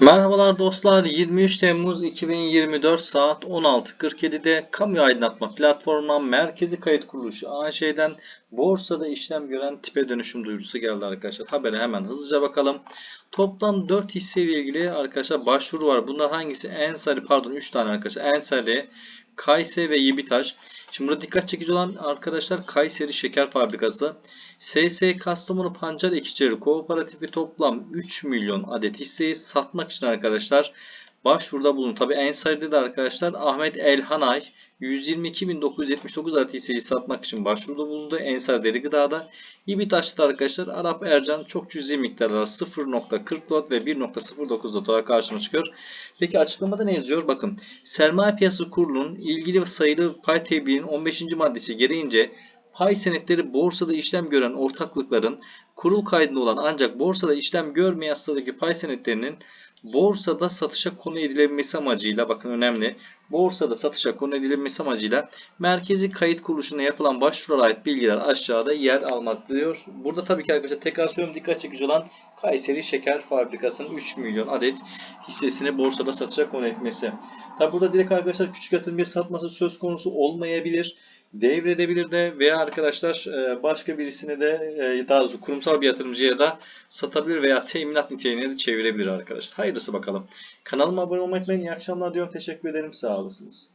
Merhabalar dostlar. 23 Temmuz 2024 saat 16.47'de kamu aydınlatma platformundan Merkezi Kayıt Kuruluşu AŞ'den borsada işlem gören tipe dönüşüm duyurusu geldi arkadaşlar. Habere hemen hızlıca bakalım. Toplam 4 hisseyle ilgili arkadaşlar başvuru var. Bunlar hangisi? Ensari pardon 3 tane arkadaşlar. Ensari, Kayse ve Yibitaş. Şimdi burada dikkat çekici olan arkadaşlar Kayseri Şeker Fabrikası. SS Kastamonu Pancar Ekicileri Kooperatifi toplam 3 milyon adet hisseyi satmak için arkadaşlar başvuruda bulun. Tabi Ensari'de de arkadaşlar Ahmet Elhanay 122.979 adet hisseyi satmak için başvuruda bulundu. Ensar Deri Gıda'da. İbitaş'ta arkadaşlar Arap Ercan çok cüzi miktarlar 0.40 lot ve 1.09 lot olarak karşıma çıkıyor. Peki açıklamada ne yazıyor? Bakın Sermaye Piyasası Kurulu'nun ilgili sayılı pay tebliğinin 15. maddesi gereğince pay senetleri borsada işlem gören ortaklıkların kurul kaydında olan ancak borsada işlem görmeyen statüdeki pay senetlerinin borsada satışa konu edilebilmesi amacıyla bakın önemli. Borsada satışa konu edilebilmesi amacıyla merkezi kayıt kuruluşuna yapılan başvurulara ait bilgiler aşağıda yer almakta diyor. Burada tabii ki arkadaşlar tekrar söylüyorum dikkat çekici olan Kayseri Şeker Fabrikası'nın 3 milyon adet hissesini borsada satışa konu etmesi. Tabi burada direkt arkadaşlar küçük yatırımcıya satması söz konusu olmayabilir. Devredebilir de veya arkadaşlar e, başka birisine de e, daha doğrusu kurumsal bir yatırımcıya da satabilir veya teminat niteliğine de çevirebilir arkadaşlar. Hayırlısı bakalım. Kanalıma abone olmayı unutmayın. İyi akşamlar diyorum. Teşekkür ederim. Sağ olasınız.